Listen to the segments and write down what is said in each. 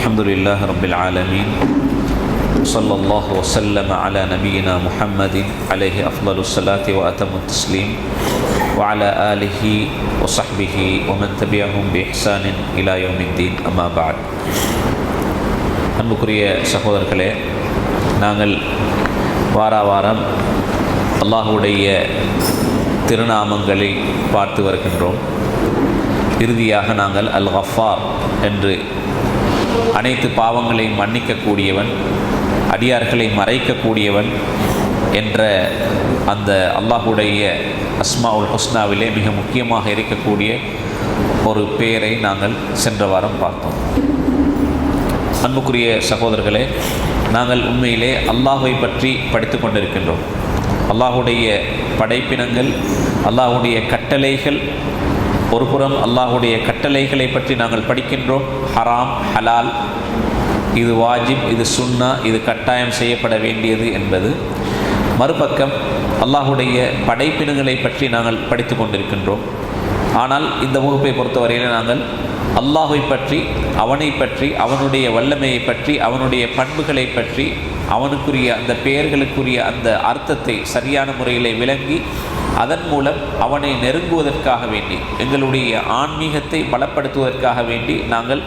الحمد لله رب العالمين صلى الله وسلم على نبينا محمد عليه أفضل الصلاة وأتم التسليم وعلى آله وصحبه ومن تبعهم بإحسان إلى يوم الدين أما بعد அன்புக்குரிய சகோதரர்களே நாங்கள் வார வாரம் அல்லாஹுடைய திருநாமங்களை பார்த்து வருகின்றோம் இறுதியாக நாங்கள் அல் கஃபார் என்று அனைத்து பாவங்களையும் மன்னிக்கக்கூடியவன் அடியார்களை மறைக்கக்கூடியவன் என்ற அந்த அல்லாஹுடைய அஸ்மா உல் ஹுஸ்னாவிலே மிக முக்கியமாக இருக்கக்கூடிய ஒரு பெயரை நாங்கள் சென்ற வாரம் பார்த்தோம். அன்புக்குரிய சகோதரர்களே நாங்கள் உண்மையிலே அல்லாஹை பற்றி படித்து கொண்டிருக்கின்றோம். அல்லாஹுடைய படைப்பினங்கள் அல்லாஹுடைய கட்டளைகள் ஒரு புறம் அல்லாஹுடைய கட்டளைகளை பற்றி நாங்கள் படிக்கின்றோம். ஹராம் ஹலால். இது வாஜிப் இது சுன்னா இது கட்டாயம் செய்யப்பட வேண்டியது என்பது. மறுபக்கம் அல்லாஹுடைய படைப்பினங்களை பற்றி நாங்கள் படித்து கொண்டிருக்கின்றோம். ஆனால் இந்த வகுப்பை பொறுத்தவரையில் நாங்கள் அல்லாஹை பற்றி அவனை பற்றி அவனுடைய வல்லமையை பற்றி அவனுடைய பண்புகளை பற்றி அவனுக்குரிய அந்த பெயர்களுக்குரிய அந்த அர்த்தத்தை சரியான முறையில் விளங்கி அதன் மூலம் அவனை நெருங்குவதற்காக வேண்டி எங்களுடைய ஆன்மீகத்தை பலப்படுத்துவதற்காக வேண்டி நாங்கள்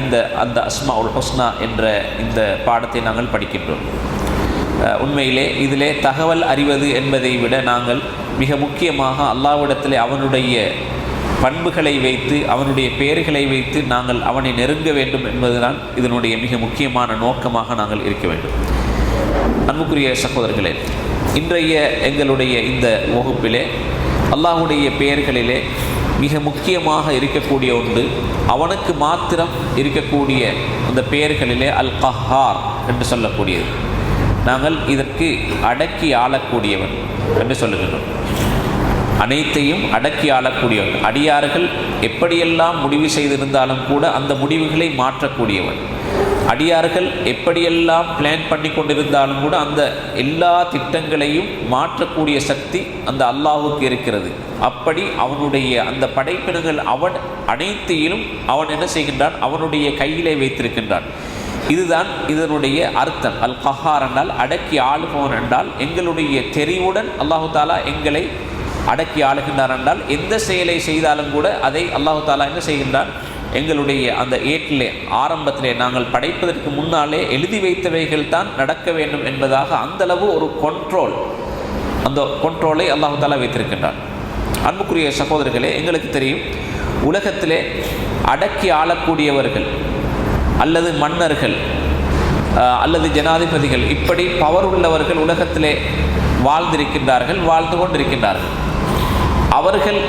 இந்த அந்த அஸ்மா உல் ஹொஸ்னா என்ற இந்த பாடத்தை நாங்கள் படிக்கின்றோம். உண்மையிலே இதிலே தகவல் அறிவது என்பதை விட நாங்கள் மிக முக்கியமாக அல்லாவிடத்தில் அவனுடைய பண்புகளை வைத்து அவனுடைய பெயர்களை வைத்து நாங்கள் அவனை நெருங்க வேண்டும் என்பதுதான் இதனுடைய மிக முக்கியமான நோக்கமாக நாங்கள் இருக்க வேண்டும். அன்புக்குரிய சகோதரர்களே இன்றைய எங்களுடைய இந்த வகுப்பிலே அல்லாஹுடைய பெயர்களிலே மிக முக்கியமாக இருக்கக்கூடிய ஒன்று அவனுக்கு மாத்திரம் இருக்கக்கூடிய அந்த பெயர்களிலே அல் கஹார் என்று சொல்லக்கூடியது. நாங்கள் இதற்கு அடக்கி ஆளக்கூடியவன் என்று சொல்லுகின்றோம். அனைத்தையும் அடக்கி ஆளக்கூடியவன். அடியார்கள் எப்படியெல்லாம் முடிவு செய்திருந்தாலும் கூட அந்த முடிவுகளை மாற்றக்கூடியவன். அடியார்கள் எப்படியெல்லாம் பிளான் பண்ணி கொண்டிருந்தாலும் கூட அந்த எல்லா திட்டங்களையும் மாற்றக்கூடிய சக்தி அந்த அல்லாஹுக்கு இருக்கிறது. அப்படி அவனுடைய அந்த படைப்பினங்கள் அவன் அனைத்தையும் அவன் என்ன செய்கின்றான்? அவனுடைய கையிலே வைத்திருக்கின்றான். இதுதான் இதனுடைய அர்த்தம். அல் கஹார் என்றால் அடக்கி ஆளுபவன் என்றால் எங்களுடைய தெரிவுடன் அல்லாஹு தாலா எங்களை அடக்கி ஆளுகின்றார் என்றால் எந்த செயலை செய்தாலும் கூட அதை அல்லாஹு தாலா என்ன செய்கின்றான்? எங்களுடைய அந்த ஏட்டிலே ஆரம்பத்திலே நாங்கள் படைப்பதற்கு முன்னாலே எழுதி வைத்தவைகள் தான் நடக்க வேண்டும் என்பதாக அந்தளவு ஒரு கொண்ட்ரோல் அந்த கொண்ட்ரோலை அல்லாஹு தாலா வைத்திருக்கின்றான். அன்புக்குரிய சகோதரர்களே எங்களுக்கு தெரியும் உலகத்திலே அடக்கி ஆளக்கூடியவர்கள் அல்லது மன்னர்கள் அல்லது ஜனாதிபதிகள் இப்படி பவர் உள்ளவர்கள் உலகத்திலே வாழ்ந்திருக்கின்றார்கள் வாழ்ந்து கொண்டிருக்கின்றார்கள். அவர்கள்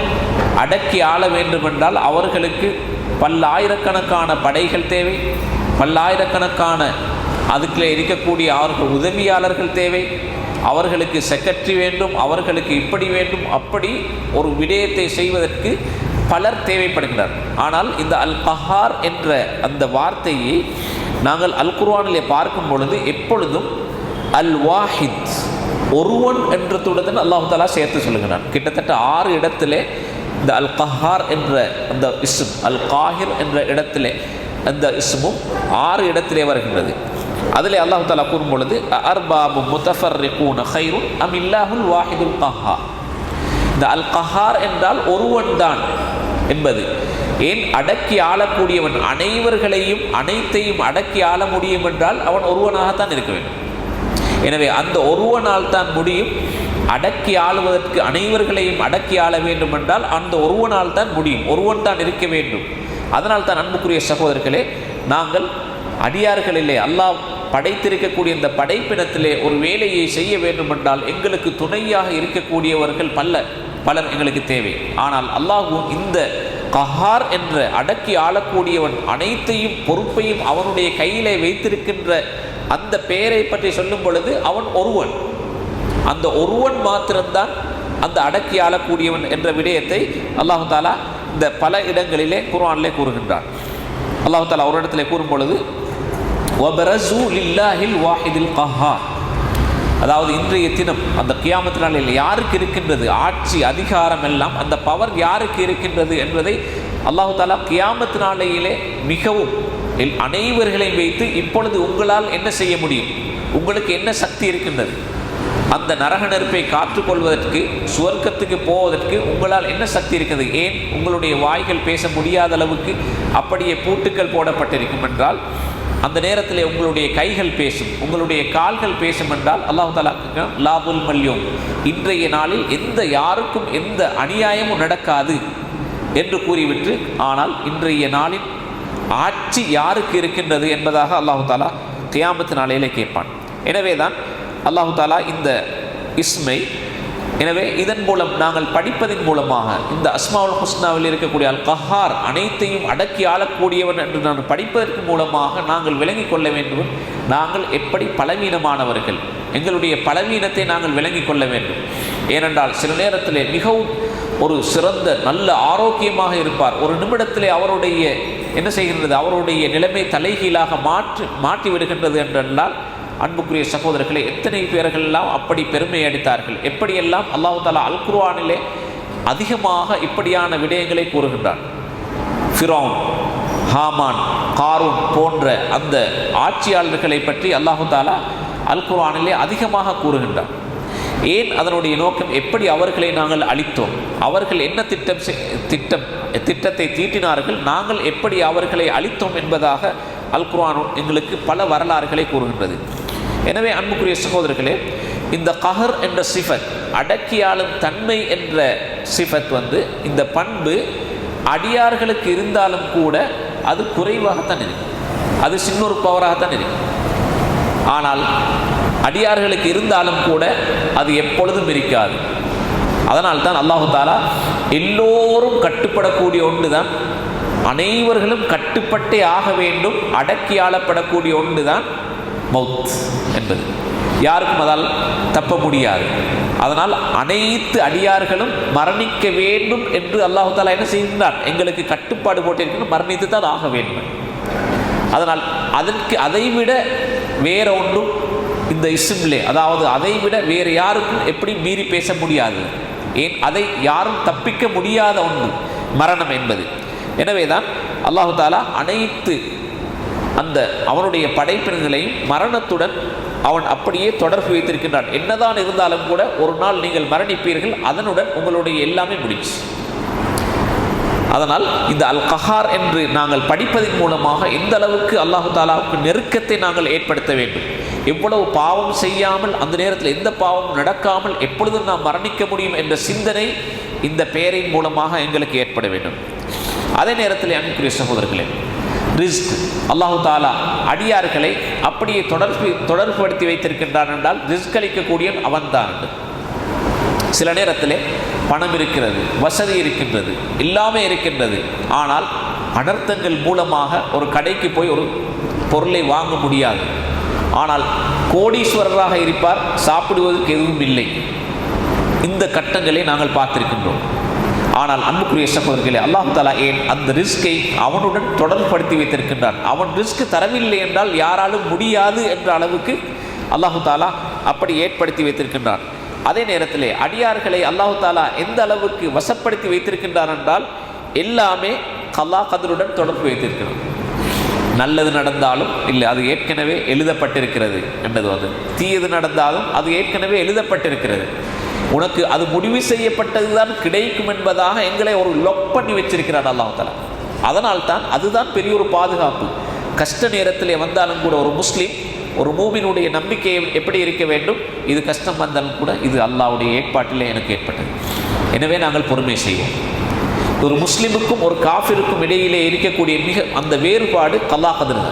அடக்கி ஆள வேண்டுமென்றால் அவர்களுக்கு பல்லாயிரக்கணக்கான படைகள் தேவை பல்லாயிரக்கணக்கான அதுக்குள்ளே இருக்கக்கூடிய அவர்கள் உதவியாளர்கள் தேவை. அவர்களுக்கு செக்ரட்டரி வேண்டும் அவர்களுக்கு இப்படி வேண்டும் அப்படி ஒரு விடயத்தை செய்வதற்கு பலர் தேவைப்படுகிறார் ஆனால் இந்த அல் கஹார் என்ற அந்த வார்த்தையை நாங்கள் அல் குர்வானிலே பார்க்கும் பொழுது எப்பொழுதும் அல் வாஹித் ஒருவன் என்றதுடன் அல்லாஹு தாலா சேர்த்து சொல்லுகிறான். கிட்டத்தட்ட ஆறு இடத்திலே இந்த அல் கஹார் என்ற அந்த இஸ்ம் அல் காஹிர் என்ற இடத்திலே அந்த இஸ்மும் ஆறு இடத்திலே வருகின்றது. அதில் அல்லாஹு தாலா கூறும் பொழுது அர்பாபு முத்தஃபர் ஹைருன் அம் இல்லாஹுல் வாஹிதுல் கஹார் இந்த அல் கஹார் என்றால் ஒருவன் தான் என்பது. ஏன்? அடக்கி ஆளக்கூடியவன் அனைவர்களையும் அனைத்தையும் அடக்கி ஆள முடியும் என்றால் அவன் ஒருவனாகத்தான் இருக்க வேண்டும். எனவே அந்த ஒருவனால் தான் முடியும். அடக்கி ஆளுவதற்கு அனைவர்களையும் அடக்கி ஆள வேண்டும் என்றால் அந்த ஒருவனால் தான் முடியும். ஒருவன் தான் இருக்க வேண்டும். அதனால் தான் அன்புக்குரிய சகோதரர்களே நாங்கள் அடியார்களிலே அல்லாஹ் படைத்திருக்கக்கூடிய இந்த படைப்பினத்திலே ஒரு வேலையை செய்ய வேண்டுமென்றால் எங்களுக்கு துணையாக இருக்கக்கூடியவர்கள் பல பலர் எங்களுக்கு தேவை. ஆனால் அல்லாஹும் இந்த கஹார் என்ற அடக்கி ஆளக்கூடியவன் அனைத்தையும் பொறுப்பையும் அவனுடைய கையிலே வைத்திருக்கின்ற அந்த பெயரை பற்றி சொல்லும் பொழுது அவன் ஒருவன். அந்த ஒருவன் மாத்திரம்தான் அந்த அடக்கி ஆளக்கூடியவன் என்ற விடயத்தை அல்லாஹு தாலா இந்த பல இடங்களிலே குர்ஆனிலே கூறுகின்றான். அல்லாஹு தாலா ஒரு இடத்துல கூறும் பொழுது வாஹிதில் கஹார் அதாவது இன்றைய தினம் அந்த கியாமத்து நாளில் யாருக்கு இருக்கின்றது? ஆட்சி அதிகாரம் எல்லாம் அந்த பவர் யாருக்கு இருக்கின்றது என்பதை அல்லாஹு தாலா கியாமத்து நாளையிலே மிகவும் அனைவர்களையும் வைத்து இப்பொழுது உங்களால் என்ன செய்ய முடியும்? உங்களுக்கு என்ன சக்தி இருக்கின்றது? அந்த நரக நெருப்பை காற்றுக்கொள்வதற்கு சுவர்க்கத்துக்கு போவதற்கு உங்களால் என்ன சக்தி இருக்கிறது ஏன் உங்களுடைய வாய்கள் பேச முடியாத அளவுக்கு அப்படியே பூட்டுக்கள் போடப்பட்டிருக்கும் என்றால் அந்த நேரத்தில் உங்களுடைய கைகள் பேசும் உங்களுடைய கால்கள் பேசும் என்றால் அல்லாஹு தாலா லாபுல் மல்யோம் இன்றைய நாளில் எந்த யாருக்கும் எந்த அநியாயமும் நடக்காது என்று கூறிவிட்டு ஆனால் இன்றைய நாளின் ஆட்சி யாருக்கு இருக்கின்றது என்பதாக அல்லாஹு தாலா கியாமத்து நாளையிலே கேட்பான். எனவே தான் அல்லாஹு தாலா இந்த இஸ்மை எனவே இதன் மூலம் நாங்கள் படிப்பதன் மூலமாக இந்த அஸ்மாவுல் ஹுஸ்னாவில் இருக்கக்கூடிய அல் கஹார் அனைத்தையும் அடக்கி ஆளக்கூடியவன் என்று நான் படிப்பதற்கு மூலமாக நாங்கள் விளங்கிக் கொள்ள வேண்டும். நாங்கள் எப்படி பலவீனமானவர்கள்? எங்களுடைய பலவீனத்தை நாங்கள் விளங்கிக் கொள்ள வேண்டும். ஏனென்றால் சில நேரத்திலே மிகவும் ஒரு சிறந்த நல்ல ஆரோக்கியமாக இருப்பார். ஒரு நிமிடத்திலே அவருடைய என்ன செய்கின்றது? அவருடைய நிலைமை தலைகீழாக மாற்றி மாற்றி விடுகின்றது என்றென்றால் அன்புக்குரிய சகோதரர்களே எத்தனை பேர்கள் எல்லாம் அப்படி பெருமை அடித்தார்கள்? எப்படியெல்லாம் அல்லாஹு தாலா அல் குர்வானிலே அதிகமாக இப்படியான விடயங்களை கூறுகின்றான்? ஃபிரோன் ஹாமான் காரூன் போன்ற அந்த ஆட்சியாளர்களை பற்றி அல்லாஹு தாலா அல் குர்வானிலே அதிகமாக கூறுகின்றான். ஏன்? அதனுடைய நோக்கம் எப்படி அவர்களை நாங்கள் அளித்தோம் அவர்கள் என்ன திட்டம் செய்- திட்டம் திட்டத்தை தீட்டினார்கள். நாங்கள் எப்படி அவர்களை அளித்தோம் என்பதாக அல் குர்ஆன் எங்களுக்கு பல வரலாறுகளை கூறுகின்றது. எனவே அன்புக்குரிய சகோதரர்களே இந்த கஹர் என்ற சிஃபத் அடக்கியாளும் தன்மை என்ற சிஃபத் வந்து இந்த பண்பு அடியார்களுக்கு இருந்தாலும் கூட அது குறைவாகத்தான் இருக்கும் அது சின்னொரு பவராகத்தான் இருக்கும் ஆனால் அடியார்களுக்கு இருந்தாலும் கூட அது எப்பொழுதும் இருக்காது. அதனால் தான் அல்லாஹு தாலா எல்லோரும் கட்டுப்படக்கூடிய ஒன்று தான் அனைவர்களும் கட்டுப்பட்டே ஆக வேண்டும் அடக்கி ஆளப்படக்கூடிய ஒன்று தான் மவுத் என்பது. யாருக்கும் அதால் தப்ப முடியாது. அதனால் அனைத்து அடியார்களும் மரணிக்க வேண்டும் என்று அல்லாஹு தாலா என்ன செய்தார் எங்களுக்கு கட்டுப்பாடு போட்டிருக்கணும் மரணித்து தான் ஆக வேண்டும். அதனால் அதற்கு அதைவிட வேற ஒன்றும் இந்த இஸ்மிலே அதாவது அதைவிட வேறு யாருக்கும் எப்படி மீறி பேச முடியாது. ஏன்? அதை யாரும் தப்பிக்க முடியாத ஒன்று மரணம் என்பது. எனவே தான் அல்லாஹு தாலா அனைத்து அந்த அவனுடைய படைப்பினங்களையும் மரணத்துடன் அவன் அப்படியே தொடர்பு வைத்திருக்கின்றான். என்னதான் இருந்தாலும் கூட ஒரு நாள் நீங்கள் மரணிப்பீர்கள் அதனுடன் உங்களுடைய எல்லாமே முடிச்சு அதனால் இந்த அல் கஹார் என்று நாங்கள் படிப்பதன் மூலமாக எந்த அளவுக்கு அல்லாஹு தாலாவுக்கு நெருக்கத்தை நாங்கள் ஏற்படுத்த வேண்டும்? எவ்வளவு பாவம் செய்யாமல் அந்த நேரத்தில் எந்த பாவமும் நடக்காமல் எப்பொழுதும் நாம் மரணிக்க முடியும் என்ற சிந்தனை இந்த பெயரின் மூலமாக எங்களுக்கு ஏற்பட வேண்டும். அதே நேரத்தில் அன்புக்குரிய சகோதரர்களே ரிஸ்க். அல்லாஹு தாலா அடியார்களை அப்படியே தொடர்பு தொடர்புபடுத்தி வைத்திருக்கின்றான் என்றால் ரிஸ்க் அளிக்கக்கூடியவன் அவன்தான். என்று சில நேரத்தில் பணம் இருக்கிறது வசதி இருக்கின்றது எல்லாமே இருக்கின்றது. ஆனால் அனர்த்தங்கள் மூலமாக ஒரு கடைக்கு போய் ஒரு பொருளை வாங்க முடியாது. ஆனால் கோடீஸ்வரராக இருப்பார் சாப்பிடுவதற்கு எதுவும் இல்லை. இந்த கட்டங்களை நாங்கள் பார்த்திருக்கின்றோம். ஆனால் அன்புக்குரிய சகோதரர்களே அல்லாஹு தாலா ஏன் அந்த ரிஸ்கை அவனுடன் தொடர்புபடுத்தி வைத்திருக்கின்றான்? அவன் ரிஸ்க் தரவில்லை என்றால் யாராலும் முடியாது என்ற அளவுக்கு அல்லாஹு தாலா அப்படி ஏற்படுத்தி வைத்திருக்கின்றான். அதே நேரத்தில் அடியார்களை அல்லாஹு தாலா எந்த அளவுக்கு வசப்படுத்தி வைத்திருக்கின்றார் என்றால் எல்லாமே கல்லா கதருடன் தொடர்பு வைத்திருக்கிறோம் நல்லது நடந்தாலும் இல்லை அது ஏற்கனவே எழுதப்பட்டிருக்கிறது என்பது வந்து தீயது நடந்தாலும் அது ஏற்கனவே எழுதப்பட்டிருக்கிறது. உனக்கு அது முடிவு செய்யப்பட்டதுதான் கிடைக்கும் என்பதாக எங்களை ஒரு லொக் பண்ணி வச்சிருக்கிறார் அல்லாஹு தாலா. அதனால் தான் அதுதான் பெரிய ஒரு பாதுகாப்பு. கஷ்ட நேரத்தில் வந்தாலும் கூட ஒரு முஸ்லீம் ஒரு மூமினுடைய நம்பிக்கை எப்படி இருக்க வேண்டும்? இது கஷ்டம் வந்தாலும் கூட இது அல்லாவுடைய ஏற்பாட்டில் எனக்கு ஏற்பட்டது. எனவே நாங்கள் பொறுமை செய்வோம். ஒரு முஸ்லிமுக்கும் ஒரு காஃபிருக்கும் இடையிலே இருக்கக்கூடிய மிக அந்த வேறுபாடு கல்லா கதிர்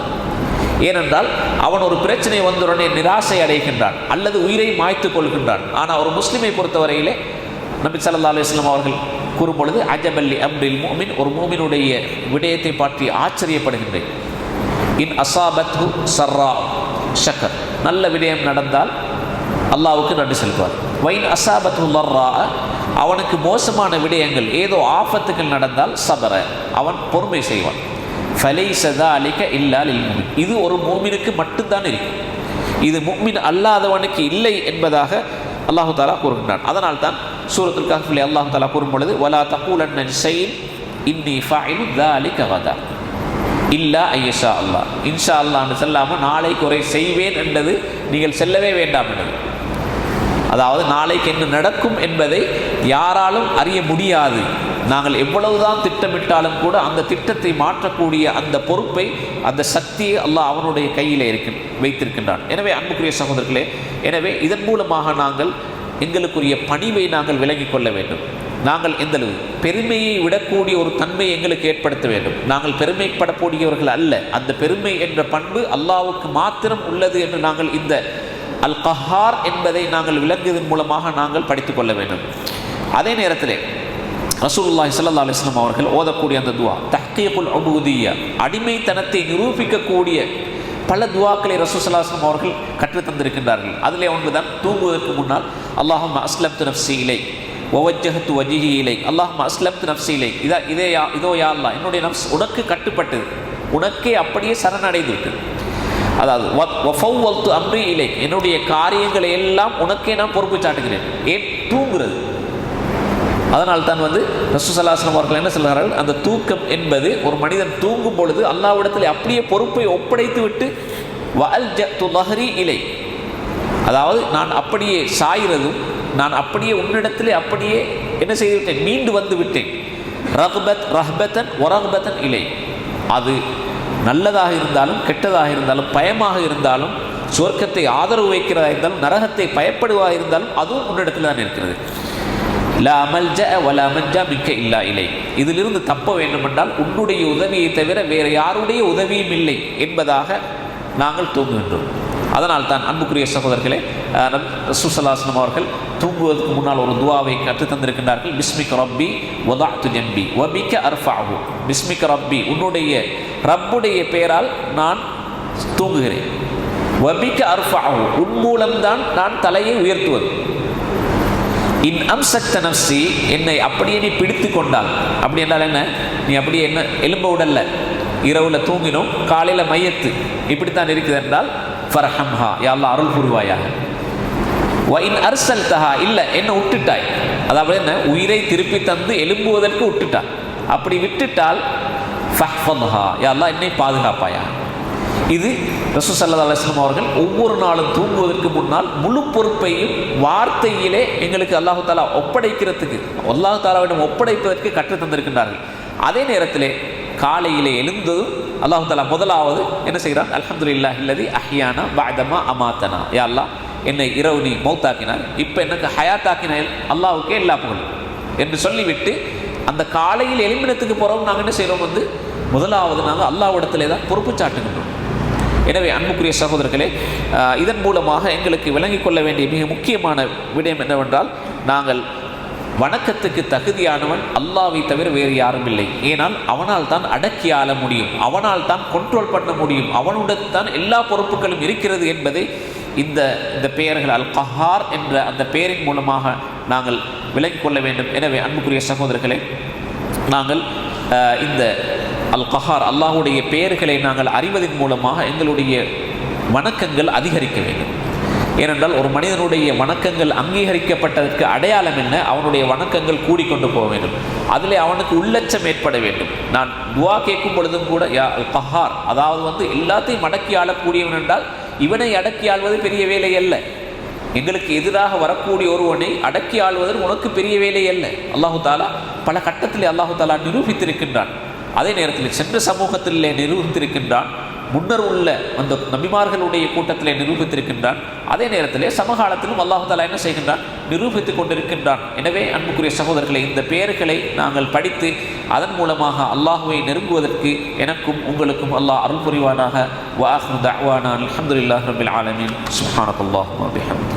ஏனென்றால் அவன் ஒரு பிரச்சனை வந்தவுடனே நிராசை அடைகின்றான் அல்லது உயிரை மாய்த்து கொள்கின்றான். ஆனால் ஒரு முஸ்லிமை பொறுத்தவரையிலே நபி சல்லா அலுவலாம் அவர்கள் கூறும்பொழுது அஜபல்லி அம்ரில் மூமின் ஒரு மூமினுடைய விடயத்தை பற்றி ஆச்சரியப்படுகின்றேன். இன் அசாபத்ஹு சர்ரா ஷக்கர். நல்ல விடயம் நடந்தால் அல்லாவுக்கு நன்றி செலுத்துவார். வைன் அசாபத்துல்லா அவனுக்கு மோசமான விடயங்கள் ஏதோ ஆபத்துகள் நடந்தால் சபர அவன் பொறுமை செய்வான். ஃபலை சதா அலிக்க இல்லால் இல்முமின் இது ஒரு மூமினுக்கு மட்டும்தான் இருக்கும். இது முக்மின் அல்லாதவனுக்கு இல்லை என்பதாக அல்லாஹு தாலா கூறுகின்றான். அதனால் தான் சூரத்துல் கஹ்ஃபிலே அல்லாஹு தாலா கூறும் பொழுது வலா தகூலன் ஷைன் இன்னி ஃபைலு தாலி கவதா இல்லா ஐயஷா அல்லா இன்ஷா அல்லான்னு செல்லாமல் நாளை குறை செய்வேன் என்றது நீங்கள் செல்லவே வேண்டாம் என்றது அதாவது நாளைக்கு என்ன நடக்கும் என்பதை யாராலும் அறிய முடியாது. நாங்கள் எவ்வளவுதான் திட்டமிட்டாலும் கூட அந்த திட்டத்தை மாற்றக்கூடிய அந்த பொறுப்பை அந்த சக்தியை அல்லாஹ் அவனுடைய கையில் இருக்க வைத்திருக்கின்றான். எனவே அன்புக்குரிய சகோதரர்களே எனவே இதன் மூலமாக நாங்கள் எங்களுக்குரிய பணிவை நாங்கள் விலகிக் கொள்ள வேண்டும். நாங்கள் எந்தளவு பெருமையை விடக்கூடிய ஒரு தன்மை எங்களுக்கு ஏற்படுத்த வேண்டும். நாங்கள் பெருமைப்படக்கூடியவர்கள் அல்ல. அந்த பெருமை என்ற பண்பு அல்லாவுக்கு மாத்திரம் உள்ளது என்று நாங்கள் இந்த அல் கஹார் என்பதை நாங்கள் விளங்குவதன் மூலமாக நாங்கள் படித்துக் கொள்ள வேண்டும். அதே நேரத்தில் ரசூலுல்லாஹி சல்லா அலிஸ்லாம் அவர்கள் ஓதக்கூடிய அந்த துவா தஹ்கீகுல் உபூதிய்யா அடிமைத்தனத்தை நிரூபிக்கக்கூடிய பல துவாக்களை ரசூசல்லாஸ்லம் அவர்கள் கற்றுத்தந்திருக்கின்றார்கள். அதிலே ஒன்றுதான் தூங்குவதற்கு முன்னால் அல்லாஹும் அஸ்லம் து இலை ஒவஜஹத்து வஜிஹி இலை அல்லாஹ் அஸ்லம் து இலை இதா இதே யா இதோ யா அல்லா என்னுடைய நஃப்ஸ் உனக்கு கட்டுப்பட்டது. உனக்கே அப்படியே சரணடைந்து விட்டது அதாவது வஃபௌவல்து அம்ரி இலை என்னுடைய காரியங்களை எல்லாம் உனக்கே நான் பொறுப்பு சாட்டுகிறேன். ஏன்? தூங்குறது. அதனால் தான் வந்து ரசூசல்லாஸ்லம் அவர்கள் என்ன சொல்கிறார்கள்? அந்த தூக்கம் என்பது ஒரு மனிதன் தூங்கும் பொழுது அல்லாவிடத்தில் அப்படியே பொறுப்பை ஒப்படைத்து விட்டு வல் லஹரி இலை அதாவது நான் அப்படியே சாய்கிறதும் நான் அப்படியே உன்னிடத்திலே அப்படியே என்ன செய்துவிட்டேன்? மீண்டு வந்து விட்டேன் ரஹ்பத் ரஹ்பத்தன் ஒரஹ்பத்தன் இலை. அது நல்லதாக இருந்தாலும் கெட்டதாக இருந்தாலும் பயமாக இருந்தாலும் சுவர்க்கத்தை ஆதரவு வைக்கிறதா இருந்தாலும் நரகத்தை பயப்படுவதாக இருந்தாலும் அதுவும் உன்னிடத்தில் தான் இருக்கிறது. லா அமல்ஜ வல அமல்ஜா மிக்க இல்லா இலை. இதிலிருந்து தப்ப வேண்டுமென்றால் உன்னுடைய உதவியை தவிர வேறு யாருடைய உதவியும் இல்லை என்பதாக நாங்கள் தூங்குகின்றோம் அதனால் தான் அன்புக்குரிய சகோதரர்களே சுசலாசனம் அவர்கள் தூங்குவதற்கு முன்னால் ஒரு துவாவை கற்று தந்திருக்கின்றார்கள். பிஸ்மிக் ரப்பி ஒதாத்து ஜம்பி ஒபிக்க அர்ஃபாஹு பிஸ்மிக் ரப்பி உன்னுடைய ரப்புடைய பெயரால் நான் தூங்குகிறேன். வபிக்க அர்ஃபாஹு உன் மூலம்தான் நான் தலையை உயர்த்துவது. இன் அம்சக்த நப்சி என்னை அப்படியே நீ பிடித்து கொண்டால். அப்படி என்றால் என்ன? நீ அப்படியே என்ன எலும்ப உடல்ல இரவுல தூங்கினோம் காலையில் மையத்து. இப்படித்தான் இருக்குது என்றால் ஃபர்ஹம்ஹா. யாழ்லா அருள் புரிவாயாக. வைன் அர்சல் தஹா இல்லை என்ன விட்டுட்டாய் அதாவது என்ன? உயிரை திருப்பி தந்து எழும்புவதற்கு விட்டுட்டாய் அப்படி விட்டுட்டால் ஃபஹ்ஃபல்ஹா யாழ்லா என்னை பாதுகாப்பாயா இது ரசூசல்லா அலுவலம் அவர்கள் ஒவ்வொரு நாளும் தூங்குவதற்கு முன்னால் முழு பொறுப்பையும் வார்த்தையிலே எங்களுக்கு அல்லாஹு தாலா ஒப்படைக்கிறதுக்கு அல்லாஹு தாலாவிடம் ஒப்படைப்பதற்கு கற்றுத் தந்திருக்கின்றார்கள். அதே நேரத்திலே காலையிலே எழுந்ததும் அல்லாஹு தாலா முதலாவது என்ன செய்கிறான்? அலமது இல்லா இல்லதி அஹியானா பாதமா அமாத்தனா. யா அல்லா என்னை இரவு நீ மௌத்தாக்கினார் இப்போ எனக்கு ஹயாத்தாக்கினார் அல்லாவுக்கே எல்லா புகழ் என்று சொல்லிவிட்டு அந்த காலையில் எலும்பினத்துக்கு போகிறோம் நாங்கள் என்ன செய்கிறோம் வந்து முதலாவது நாங்கள் அல்லாவிடத்திலே தான் பொறுப்பு சாட்டுகின்றோம். எனவே அன்புக்குரிய சகோதரர்களே இதன் மூலமாக எங்களுக்கு விளங்கிக் கொள்ள வேண்டிய மிக முக்கியமான விடயம் என்னவென்றால் நாங்கள் வணக்கத்துக்கு தகுதியானவன் அல்லாவை தவிர வேறு யாரும் இல்லை ஏனால் அவனால் தான் அடக்கி ஆள முடியும். அவனால் தான் கண்ட்ரோல் பண்ண முடியும். அவனுடன் தான் எல்லா பொறுப்புகளும் இருக்கிறது என்பதை இந்த இந்த பெயர்கள் அல் கஹார் என்ற அந்த பெயரின் மூலமாக நாங்கள் விளங்கிக் கொள்ள வேண்டும். எனவே அன்புக்குரிய சகோதரர்களே நாங்கள் இந்த அல் கஹார் அல்லாஹுடைய பெயர்களை நாங்கள் அறிவதன் மூலமாக எங்களுடைய வணக்கங்கள் அதிகரிக்க வேண்டும். ஏனென்றால் ஒரு மனிதனுடைய வணக்கங்கள் அங்கீகரிக்கப்பட்டதற்கு அடையாளம் என்ன? அவனுடைய வணக்கங்கள் கூடிக்கொண்டு போக வேண்டும். அதில் அவனுக்கு உள்ளச்சம் ஏற்பட வேண்டும். நான் துவா கேட்கும் பொழுதும் கூட யா அல் கஹார் அதாவது வந்து எல்லாத்தையும் அடக்கி ஆளக்கூடியவன் என்றால் இவனை அடக்கி ஆள்வது பெரிய வேலை அல்ல. எங்களுக்கு எதிராக வரக்கூடிய ஒருவனை அடக்கி ஆள்வதற்கு உனக்கு பெரிய வேலை அல்ல. அல்லாஹு தாலா பல கட்டத்தில் அல்லாஹு தாலா நிரூபித்திருக்கின்றான். அதே நேரத்தில் சென்ற சமூகத்திலே நிரூபித்திருக்கின்றான். முன்னர் உள்ள அந்த நபிமார்களுடைய கூட்டத்திலே நிரூபித்திருக்கின்றான். அதே நேரத்திலே சமகாலத்திலும் அல்லாஹாலா என்ன செய்கின்றான்? நிரூபித்துக் கொண்டிருக்கின்றான். எனவே அன்புக்குரிய சகோதரர்களை இந்த பெயர்களை நாங்கள் படித்து அதன் மூலமாக அல்லாஹுவை நெருங்குவதற்கு எனக்கும் உங்களுக்கும் அல்லாஹ் அருள் புரிவானாக. வாஹ் அஹமதுல்லாஹ் ரபில் ஆலமின். சுஹானத்துல்லாஹ்